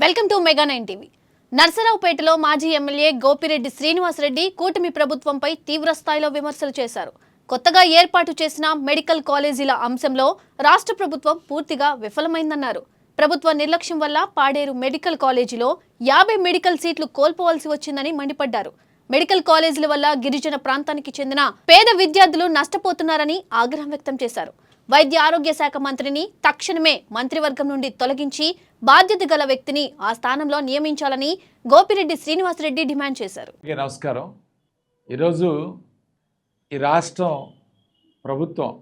Welcome to mega nine TV. నర్సరావుపేటలో మాజీ MLA Gopireddy Srinivasa Reddy కూటమి ప్రభుత్వంపై తీవ్రస్థాయిలో విమర్శలు చేశారు. కొత్తగా ఏర్పాటు చేసిన మెడికల్ కాలేజీల అంశంలో రాష్ట్ర ప్రభుత్వం పూర్తిగా విఫలమైందన్నారు. ప్రభుత్వ నిర్లక్ష్యం వల్ల పాడేరు మెడికల్ కాలేజీలో యాభై మెడికల్ సీట్లు కోల్పోవాల్సి వచ్చిందని మండిపడ్డారు. మెడికల్ కాలేజీల వల్ల గిరిజన ప్రాంతానికి చెందిన పేద విద్యార్థులు నష్టపోతున్నారని ఆగ్రహం వ్యక్తం చేశారు. వైద్య ఆరోగ్య శాఖ మంత్రిని తక్షణమే మంత్రివర్గం నుండి తొలగించి బాధ్యత గల వ్యక్తిని ఆ స్థానంలో నియమించాలని గోపిరెడ్డి శ్రీనివాసరెడ్డి డిమాండ్ చేశారు. నమస్కారం. ఈరోజు ఈ రాష్ట్రం ప్రభుత్వం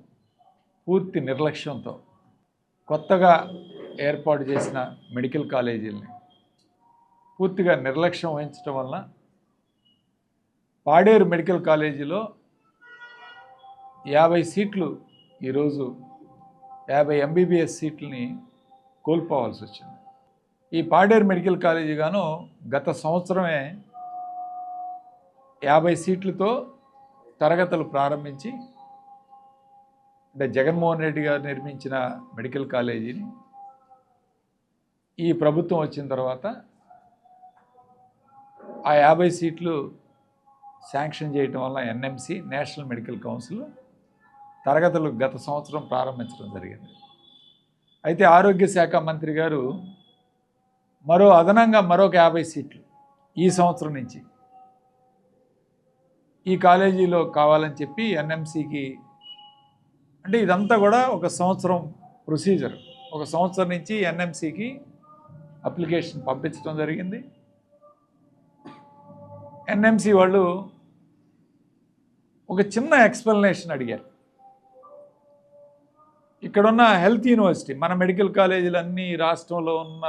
పూర్తి నిర్లక్ష్యంతో కొత్తగా ఏర్పాటు చేసిన మెడికల్ కాలేజీలని పూర్తిగా నిర్లక్ష్యం వహించడం వలన పాడేరు మెడికల్ కాలేజీలో యాభై సీట్లు ఈరోజు యాభై ఎంబీబీఎస్ సీట్లని కోల్పోవాల్సి వచ్చింది. ఈ పాడేరు మెడికల్ కాలేజీ గాను గత సంవత్సరమే యాభై సీట్లతో తరగతులు ప్రారంభించి అంటే జగన్మోహన్ రెడ్డి గారు నిర్మించిన మెడికల్ కాలేజీని ఈ ప్రభుత్వం వచ్చిన తర్వాత ఆ యాభై సీట్లు శాంక్షన్ చేయటం వల్ల ఎన్ఎంసి నేషనల్ మెడికల్ కౌన్సిల్ తరగతులు గత సంవత్సరం ప్రారంభించడం జరిగింది. అయితే ఆరోగ్య శాఖ మంత్రి గారు మరో అదనంగా మరొక యాభై సీట్లు ఈ సంవత్సరం నుంచి ఈ కాలేజీలో కావాలని చెప్పి ఎన్ఎంసికి అంటే ఇదంతా కూడా ఒక సంవత్సరం ప్రొసీజర్. ఒక సంవత్సరం నుంచి ఎన్ఎంసికి అప్లికేషన్ పంపించడం జరిగింది. ఎన్ఎంసి వాళ్ళు ఒక చిన్న ఎక్స్ప్లెనేషన్ అడిగారు. ఇక్కడున్న హెల్త్ యూనివర్సిటీ మన మెడికల్ కాలేజీలు అన్ని రాష్ట్రంలో ఉన్న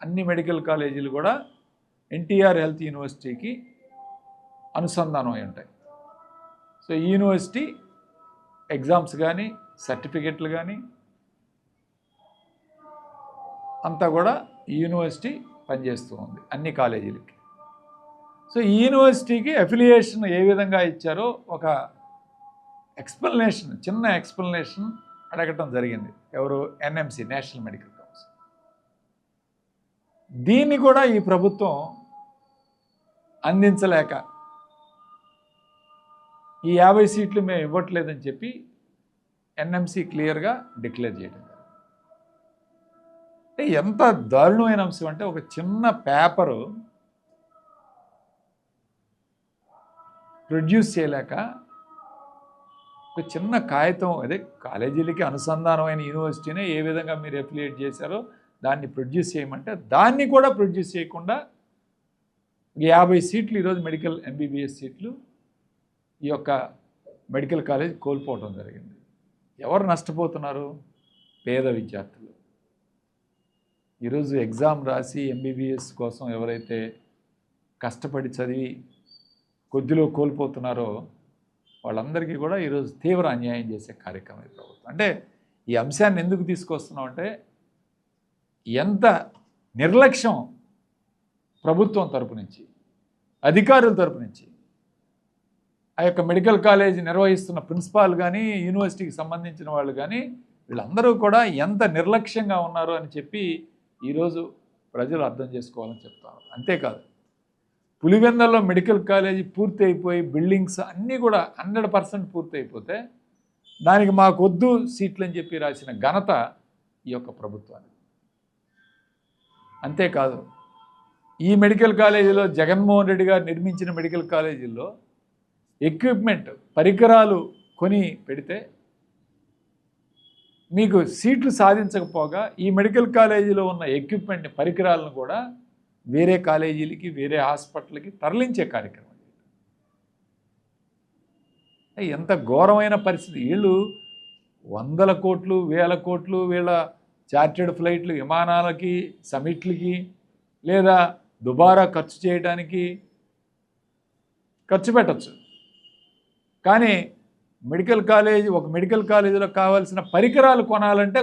అన్ని మెడికల్ కాలేజీలు కూడా ఎన్టీఆర్ హెల్త్ యూనివర్సిటీకి అనుసంధానం అయి ఉంటాయి. సో ఈ యూనివర్సిటీ ఎగ్జామ్స్ కానీ సర్టిఫికెట్లు కానీ అంతా కూడా ఈ యూనివర్సిటీ పనిచేస్తూ ఉంది అన్ని కాలేజీలకి. సో ఈ యూనివర్సిటీకి అఫిలియేషన్ ఏ విధంగా ఇచ్చారో ఒక ఎక్స్ప్లెనేషన్ చిన్న ఎక్స్ప్లెనేషన్ అడగటం జరిగింది. ఎవరు? NMC national medical council. దీన్ని కూడా ఈ ప్రభుత్వం అందించలేక ఈ యాభై సీట్లు మేము ఇవ్వట్లేదని చెప్పి ఎన్ఎంసి క్లియర్గా డిక్లేర్ చేయడం అంటే ఎంత దారుణమైన అంశం అంటే ఒక చిన్న పేపరు ప్రొడ్యూస్ చేయలేక ఒక చిన్న కాగితం అదే కాలేజీలకి అనుసంధానమైన యూనివర్సిటీనే ఏ విధంగా మీరు ఎఫిలియేట్ చేశారో దాన్ని ప్రొడ్యూస్ చేయమంటే దాన్ని కూడా ప్రొడ్యూస్ చేయకుండా యాభై సీట్లు ఈరోజు మెడికల్ ఎంబీబీఎస్ సీట్లు ఈ యొక్క మెడికల్ కాలేజ్ కోల్పోవడం జరిగింది. ఎవరు నష్టపోతున్నారు? పేద విద్యార్థులు. ఈరోజు ఎగ్జామ్ రాసి ఎంబీబీఎస్ కోసం ఎవరైతే కష్టపడి చదివి కొద్దిలో కోల్పోతున్నారో వాళ్ళందరికీ కూడా ఈరోజు తీవ్ర అన్యాయం చేసే కార్యక్రమం ఈ ప్రభుత్వం. అంటే ఈ అంశాన్ని ఎందుకు తీసుకొస్తున్నాం అంటే ఎంత నిర్లక్ష్యం ప్రభుత్వం తరపు నుంచి అధికారుల తరపు నుంచి ఆ యొక్క మెడికల్ కాలేజ్ నిర్వహిస్తున్న ప్రిన్సిపాల్ కానీ యూనివర్సిటీకి సంబంధించిన వాళ్ళు కానీ వీళ్ళందరూ కూడా ఎంత నిర్లక్ష్యంగా ఉన్నారు అని చెప్పి ఈరోజు ప్రజలు అర్థం చేసుకోవాలని చెప్తాను అంతేకాదు పులివెందల్లో మెడికల్ కాలేజీ పూర్తి అయిపోయి బిల్డింగ్స్ అన్నీ కూడా హండ్రెడ్ పర్సెంట్ పూర్తి అయిపోతే దానికి మాకు వద్దు సీట్లు అని చెప్పి రాసిన ఘనత ఈ యొక్క ప్రభుత్వానికి. అంతేకాదు ఈ మెడికల్ కాలేజీలో జగన్మోహన్ రెడ్డి గారు నిర్మించిన మెడికల్ కాలేజీల్లో ఎక్విప్మెంట్ పరికరాలు కొని పెడితే మీకు సీట్లు సాధించకపోగా ఈ మెడికల్ కాలేజీలో ఉన్న ఎక్విప్మెంట్ పరికరాలను కూడా వేరే కాలేజీలకి వేరే హాస్పిటల్కి తరలించే కార్యక్రమం ఎంత ఘోరమైన పరిస్థితి. వీళ్ళు వందల కోట్లు వేల కోట్లు వీళ్ళ చార్టెడ్ ఫ్లైట్లు విమానాలకి సమిట్లకి లేదా దుబారా ఖర్చు చేయడానికి ఖర్చు పెట్టచ్చు. కానీ మెడికల్ కాలేజ్ ఒక మెడికల్ కాలేజీలో కావాల్సిన పరికరాలు కొనాలంటే